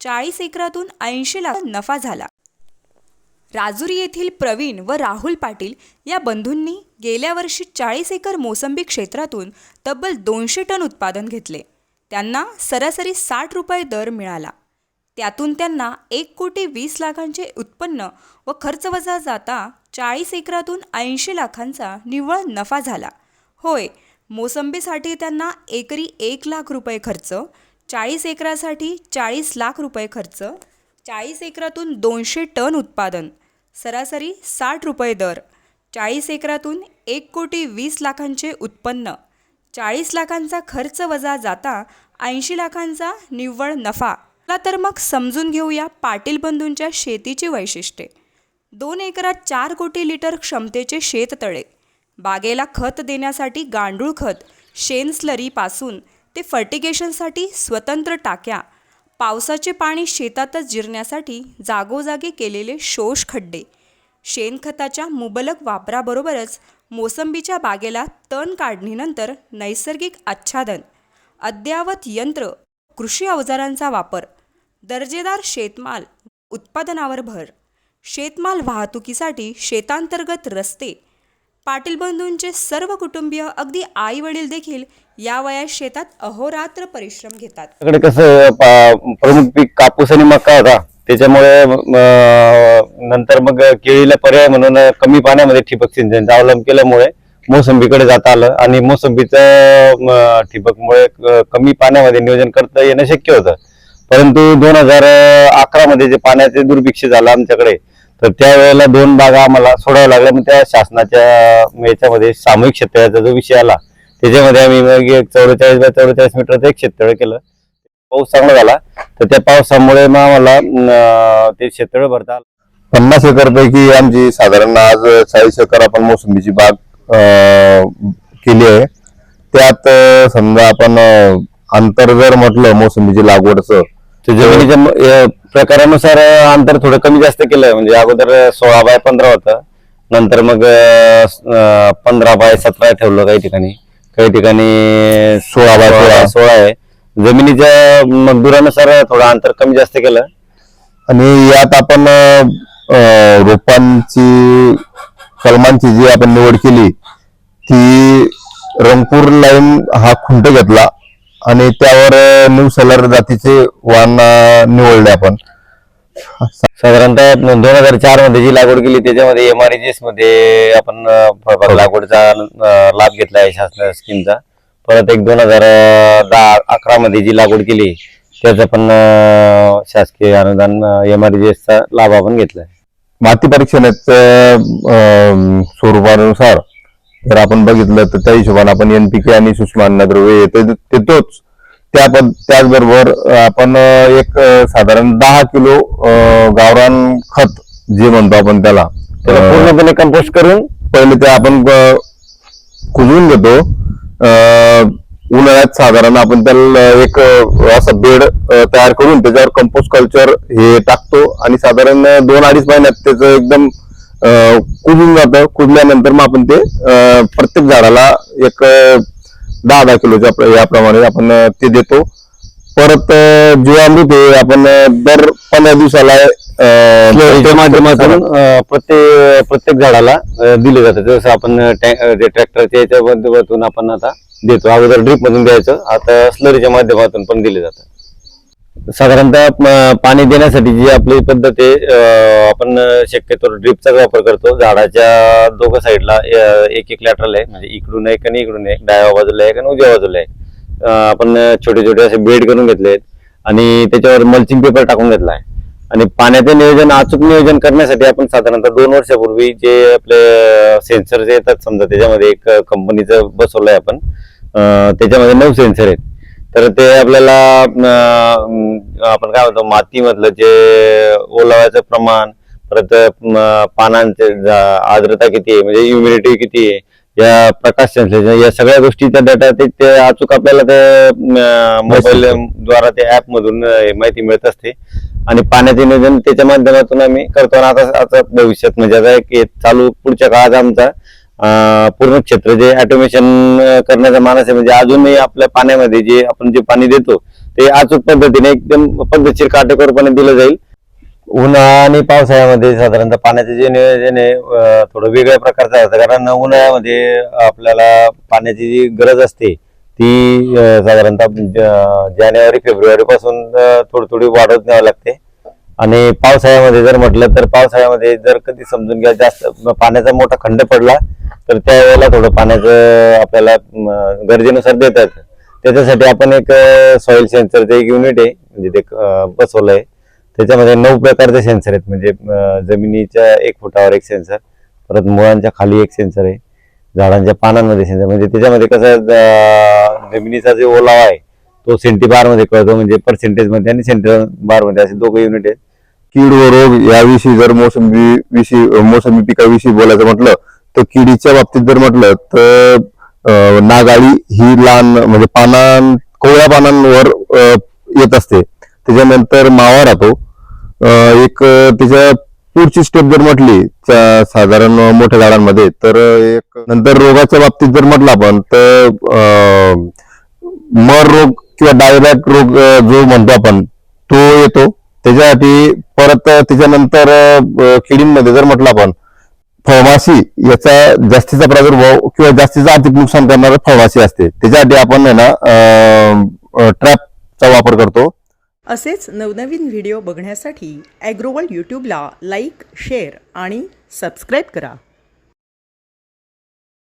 चाळीस एकरातून ऐंशी लाख नफा झाला. राजुरी येथील प्रवीण व राहुल पाटील या बंधूंनी गेल्या वर्षी चाळीस एकर मोसंबी क्षेत्रातून तब्बल दोनशे टन उत्पादन घेतले. त्यांना सरासरी साठ रुपये दर मिळाला. त्यातून त्यांना एक कोटी वीस लाखांचे उत्पन्न व खर्च वजा जाता चाळीस एकरातून ऐंशी लाखांचा निव्वळ नफा झाला. होय मोसंबीसाठी त्यांना एकरी एक लाख रुपये खर्च चाळीस एकरासाठी चाळीस लाख रुपये खर्च चाळीस एकरातून दोनशे टन उत्पादन सरासरी साठ रुपये दर चाळीस एकरातून एक कोटी वीस लाखांचे उत्पन्न चाळीस लाखांचा खर्च वजा जाता ऐंशी लाखांचा निव्वळ नफा. तर मग समजून घेऊया पाटील बंधूंच्या शेतीची वैशिष्ट्ये. दोन एकरात चार कोटी लिटर क्षमतेचे शेततळे बागेला खत देण्यासाठी गांडूळ खत शेन स्लरीपासून ते फर्टिगेशनसाठी स्वतंत्र टाक्या पावसाचे पाणी शेतातच जिरण्यासाठी जागोजागी केलेले शोष खड्डे. शेणखताच्या मुबलक वापराबरोबरच मोसंबीच्या बागेला तण काढणीनंतर नैसर्गिक आच्छादन अद्ययावत यंत्र कृषी अवजारांचा वापर दर्जेदार शेतमाल उत्पादनावर भर शेतमाल वाहतुकीसाठी शेतांतर्गत रस्ते पाटील बंधूंचे सर्व कुटुंबीय अगदी आई वडील देखील या वयात शेतात अहोरात्र परिश्रम घेतात. कसं प्रमुख पीक कापूस आणि मका होता. त्याच्यामुळे नंतर मग केळीला पर्याय म्हणून कमी पाण्यामध्ये ठिबक सिंचनचा अवलंब केल्यामुळे मोसंबीकडे जाता आलं आणि मोसंबीचं ठिबकमुळे कमी पाण्यामध्ये नियोजन करता येणं शक्य होतं. परंतु दोन हजार अकरा मध्ये जे पाण्याचे दुर्भिक्ष झालं आमच्याकडे तर त्यावेळेला दोन बागा आम्हाला सोडाव्या लागल्या. मग त्या शासनाच्या याच्यामध्ये सामूहिक क्षेत्राचा जो विषय आला त्याच्यामध्ये आम्ही मग एक चौवेचाळीस बाय चौवेचाळीस मीटरचं एक शेततळ केलं. पाऊस चांगला झाला. तर त्या पावसामुळे मग आम्हाला ते शेततळ भरता आलं. पन्नास एकर पैकी आमची साधारण आज चाळीस एकर आपण मोसंबीची बाग केली आहे. त्यात समजा आपण अंतर जर म्हटलं मोसंबीची लागवडचं तर जमिनीच्या प्रकारानुसार अंतर थोडं कमी जास्त केलं म्हणजे अगोदर सोळा बाय पंधरा होतं. नंतर मग पंधरा बाय सतरा ठेवलं काही ठिकाणी. काही ठिकाणी सोळा बाय सोळा सोळा. आहे. जमिनीच्या मजदुरानुसार थोडं अंतर कमी जास्त केलं. आणि यात आपण अं, रोपांची कलमांची जी आपण निवड केली ती रंगपूर लाईन हा खुंट घेतला आणि त्यावर न्यू सेलर जातीचे वाण अं, निवडले आपण. साधारणतः दोन हजार चारमध्ये जी लागवड केली त्याच्यामध्ये एम आरमध्ये आपण फळबाग लागवडचा अं, लाभ घेतला आहे शासन स्कीमचा परत एक दोन हजार दहा अकरा मध्ये जी लागवड केली त्याचा पण शासकीय अनुदान एम आर चा लाभ आपण घेतलाय. माती परीक्षणाच्या स्वरूपानुसार जर आपण बघितलं तर त्या हिशोबाने आपण एनपीके आणि सूक्ष्म अन्नद्रव्य येते त्या पण त्याचबरोबर आपण एक साधारण दहा किलो गावरान खत जे म्हणतो आपण त्याला पूर्णपणे कंपोस्ट करून पहिले ते आपण कुजवून घेतो. उन्हाळ्यात साधारण आपण त्याला एक असं बेड तयार करून त्याच्यावर कंपोस्ट कल्चर हे टाकतो आणि साधारण दोन अडीच महिन्यात त्याचं एकदम कुजून जातं. कुजल्यानंतर मग आपण ते प्रत्येक झाडाला एक दहा दहा किलोच्या प्र- याप्रमाणे आपण ते देतो. परत जीवामृत हे आपण दर पंधरा दिवसाला माध्यमातून प्रत्येक प्रत्येक झाडाला दिले जातं. जसं आपण ट्रॅक्टरच्या याच्या माध्यमातून आपण आता देतो. अगोदर ड्रिप मधून द्यायचं आता स्लरीच्या माध्यमातून पण दिले जातं. साधारणतः पाणी देण्यासाठी जी आपली पद्धत आहे आपण शक्यतो ड्रिपचा वापर करतो. झाडाच्या दोघं साईडला एक एक लॅटरल आहे. म्हणजे इकडून एक आणि इकडून एक. डाव्या बाजूला एक आणि उजव्या बाजूला एक. आपण छोटे छोटे असे बेड करून घेतले आहेत आणि त्याच्यावर मल्चिंग पेपर टाकून घेतला आहे. आणि पाण्याचे नियोजन अचूक नियोजन करण्यासाठी आपण साधारणतः दोन वर्षापूर्वी जे आपले सेन्सर जे येतात समजा त्याच्यामध्ये एक कंपनीचं बसवलंय आपण. त्याच्यामध्ये नऊ सेन्सर आहेत. तर ते आपल्याला आपण काय म्हणतो मातीमधलं जे ओलाव्याचं प्रमाण परत पानांचे आर्द्रता किती आहे म्हणजे ह्युमिडिटी किती आहे या प्रकाश संश्लेषण या सगळ्या गोष्टीचा डाटा ते अचूक आपल्याला ते मोबाईल द्वारा ते ऍप मधून माहिती मिळत असते. आणि पाण्याचे नियोजन त्याच्या माध्यमातून आम्ही करतो. आणि आता आता भविष्यात म्हणजे आता एक चालू पुढच्या काळात आमचा पूर्ण क्षेत्र जे ऑटोमेशन करण्याचा मानस आहे म्हणजे अजूनही आपल्या पाण्यामध्ये जे आपण जे पाणी देतो ते अचूक पद्धतीने एकदम पद्धतशीर काटेकोरपणे दिलं जाईल. उन्हाळा आणि पावसाळ्यामध्ये साधारणतः पाण्याचे जे नियोजन आहे थोडं वेगळ्या प्रकारचं असतं. कारण उन्हाळ्यामध्ये आपल्याला पाण्याची जी गरज असते ती साधारणतः जानेवारी फेब्रुवारी पासून थोडी थोडी वाढवत न्यावी लागते. आणि पावसाळ्यामध्ये जर म्हटलं तर पावसाळ्यामध्ये जर कधी समजून घ्या जास्त पाण्याचा मोठा खंड पडला तर त्यावेळेला थोडं पाण्याचं आपल्याला गरजेनुसार देतात. त्याच्यासाठी आपण एक सॉइल सेन्सरचं एक युनिट आहे म्हणजे ते बसवलं बसवलंय. त्याच्यामध्ये नऊ प्रकारचे सेन्सर आहेत म्हणजे जमिनीच्या एक फुटावर एक सेन्सर परत मुळांच्या खाली एक सेन्सर आहे झाडांच्या पानांमध्ये सेन्सर म्हणजे त्याच्यामध्ये कसं जमिनीचा जो ओलावा आहे तो सेंटी बारमध्ये कळतो म्हणजे पर्सेंटेजमध्ये आणि सेंटर बारमध्ये असे दोघं युनिट आहेत. कीड व रोग याविषयी जर मोसंबी विषयी मोसंबी पिकाविषयी बोलायचं म्हटलं तर किडीच्या बाबतीत जर म्हटलं तर नागाळी ही लहान म्हणजे पानां कोवळ्या पानांवर येत असते. त्याच्यानंतर मावा राहतो. एक त्याच्या पुढची स्टेप जर म्हटली त्या साधारण मोठ्या झाडांमध्ये तर एक नंतर रोगाच्या बाबतीत जर म्हटलं आपण तर मर रोग किंवा डायबॅक रोग जो म्हणतो आपण तो येतो. त्याच्यासाठी परत त्याच्यानंतर किडींमध्ये जर म्हटलं आपण फळमाशी याचा जास्तीचा प्रादुर्भाव किंवा जास्तीचा आर्थिक नुकसान करणारं फळमाशी असते. त्याच्यासाठी आपण आहे ना ट्रॅपचा वापर करतो. असेच नवनवीन व्हिडिओ बघण्यासाठी ॲग्रोवर्ल्ड यूट्यूबला लाईक शेअर आणि सबस्क्राईब करा.